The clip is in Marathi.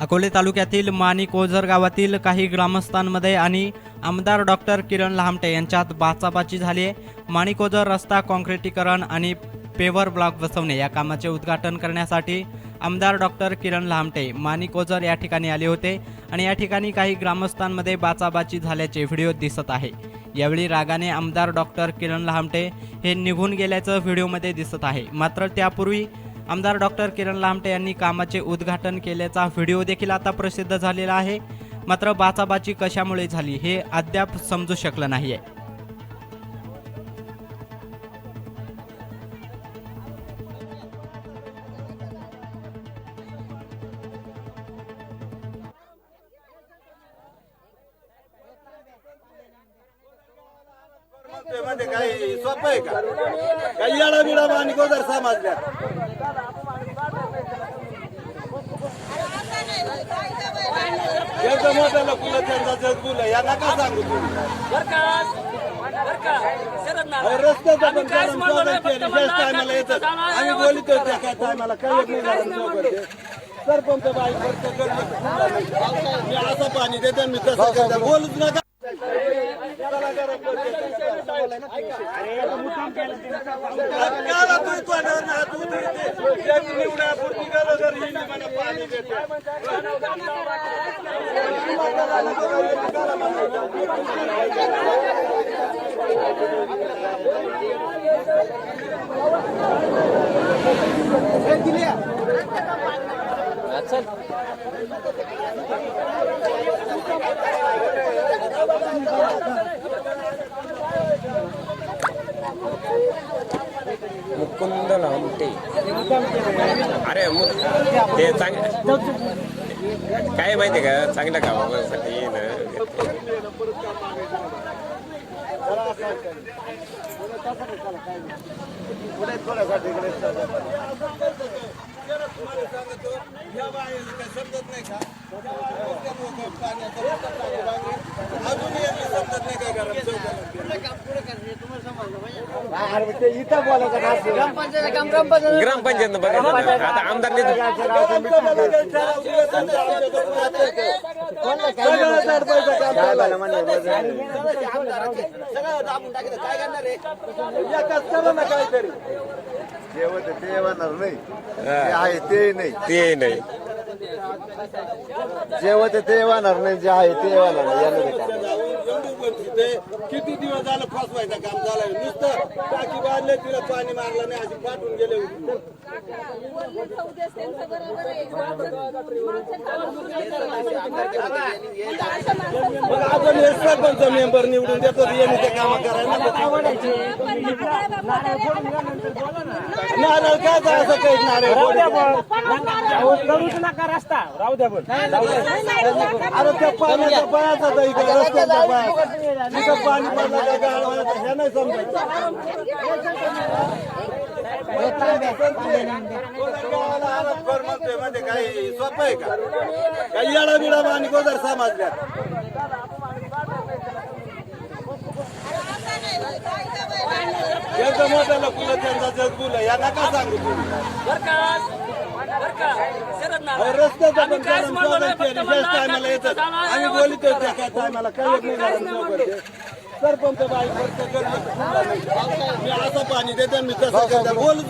अकोले तालुक्यातील मानी कोझर गावातील काही ग्रामस्थांमध्ये आणि आमदार डॉक्टर किरण लहामटे यांच्यात बाचाबाची झाली आहे. माणी कोझर रस्ता काँक्रिटीकरण आणि पेवर ब्लॉक बसवणे या कामाचे उद्घाटन करण्यासाठी आमदार डॉक्टर किरण लहामटे माणी कोझर या ठिकाणी आले होते आणि या ठिकाणी काही ग्रामस्थांमध्ये बाचाबाची झाल्याचे व्हिडिओ दिसत आहे. यावेळी रागाने आमदार डॉक्टर किरण लहामटे हे निघून गेल्याचं व्हिडिओमध्ये दिसत आहे. मात्र त्यापूर्वी आमदार डॉक्टर किरण लामटे यांनी कामाचे उद्घाटन केल्याचा व्हिडिओ देखील आता प्रसिद्ध झालेला आहे. मात्र बाचाबाची कशामुळे झाली हे अद्याप समजू शकलं नाहीये. काही सोपं आहे का? काही येडा बिडा आणि गोदर समाजल्या मोठ्याला फुलं त्यांचा जगबुल या नका सांगू अहो, रस्त्याचं पण कारण स्वागत केलं ज्याच टायमाला येतात आम्ही बोलितो त्या काय टायमाला काही नाही झालं सोबत ते. सरपंच बाई खर्च करतो मी असं पाणी देते मी तसं करते. बोलूच नका. चल तू तोंडावर ना हात उचलते. एक निवडापुरती गेलो तर हिने मला पाणी देते. मुकुंद लावते अरे मग ते चांग काय माहिती का चांगल्या कामासाठी ना समजत नाही का? त्या लोकं पाण्याचं मोठं टाकी बांधली. अजूनही यांना समजत नाही काय घरात चौकाला. ग्रामपंचायत आता आमदार ते येणार नाही जे आहे ते नाही ते नाही ते येणार नाही जे आहे ते येणार नाही. वंचित आहे. किती दिवस झालं फसवायचं काम झालंय? नुसतं टाकी बांधले तिला पाणी मारलं नाही अशी पाठवून गेले मग आपण हे सरपंच मेंबर निवडून देतो यांनी ते काम करायला नारळ काय तर असं काही नारळ नका रस्ता. राहू द्या पण. अरे त्या पाण्याचा पायाचा रस्त्याचा पाया. तिथं पाणी पडलं का हे नाही समजायचं. कर म्हणतोय म्हणजे काही सोपं आहे का? काही येडा बिडा आणि गोदर समाजल्या एकदम मोठ्याला फुलं त्यांचा जगबुल या नका सांगू? अहो, रस्त्याचं पण कारण स्वागत केलं. ज्याच टायमाला येतात. आम्ही बोलितो त्या काय टायमाला काही येत नाही झालं सोबत ते. सरपंच बाई खर्च करतो मी असं पाणी देते मी तसं बोलूच